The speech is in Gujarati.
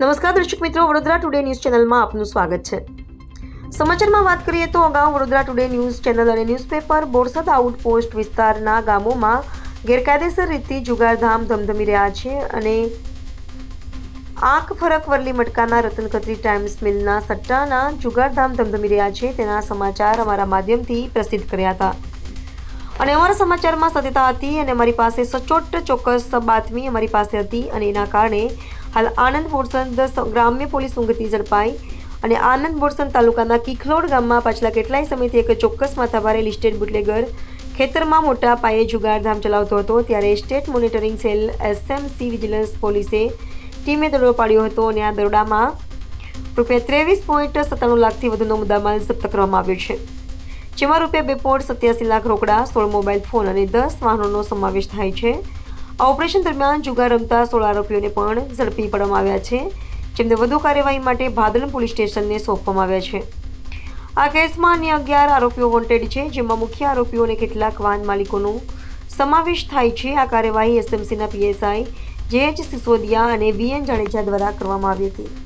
નમસ્કાર દર્શક મિત્રો, વડોદરા ટુડે ન્યૂઝ ચેનલમાં આપનું સ્વાગત છે. સમાચારમાં વાત કરીએ તો અગાઉ વડોદરા ટુડે ન્યૂઝ ચેનલ અને ન્યૂઝપેપર, બોરસદ આઉટપોસ્ટ વિસ્તારના ગામોમાં ગેરકાયદેસર રીતે જુગારધામ ધમધમી રહ્યા છે અને આંખ ફરક વરલી મટકાના રતન ખત્રી ટાઈમ્સ મિલના સટ્ટાના જુગારધામ ધમધમી રહ્યા છે તેના સમાચાર અમારા માધ્યમથી પ્રસિદ્ધ કર્યા હતા. અને અમારા સમાચારમાં સત્યતા હતી અને અમારી પાસે સચોટ ચોક્કસ બાતમી અમારી પાસે હતી અને એના કારણે હાલ આનંદ બોરસદ ગ્રામ્ય પોલીસ ઊંઘતી ઝડપાઈ અને આનંદ બોરસદ તાલુકાના કિખલોડ ગામમાં પાછલા કેટલાય સમયથી એક ચોક્કસ માથાભારે લિસ્ટેડ બુટલેગર ખેતરમાં મોટા પાયે જુગારધામ ચલાવતો હતો ત્યારે state monitoring cell SMC vigilance પોલીસે ટીમે દરોડો પાડ્યો હતો અને આ દરોડામાં રૂપિયા ત્રેવીસ પોઈન્ટ સત્તાણું લાખથી વધુનો મુદ્દામાલ જપ્ત કરવામાં આવ્યો છે. જેમાં રૂપિયા બે પોઈન્ટ સત્યાસી લાખ રોકડા, સોળ મોબાઈલ ફોન અને દસ વાહનોનો સમાવેશ થાય છે. આ ઓપરેશન દરમિયાન જુગાર રમતા સોળ આરોપીઓને પણ ઝડપી પાડવામાં આવ્યા છે, જેમને વધુ કાર્યવાહી માટે ભાદરણ પોલીસ સ્ટેશનને સોંપવામાં આવ્યા છે. આ કેસમાં અન્ય અગિયાર આરોપીઓ વોન્ટેડ છે, જેમાં મુખ્ય આરોપીઓ અને કેટલાક વાહન માલિકોનો સમાવેશ થાય છે. આ કાર્યવાહી એસએમસીના પીએસઆઈ જે એચ સિસોદિયા અને વીએન જાડેજા દ્વારા કરવામાં આવી હતી.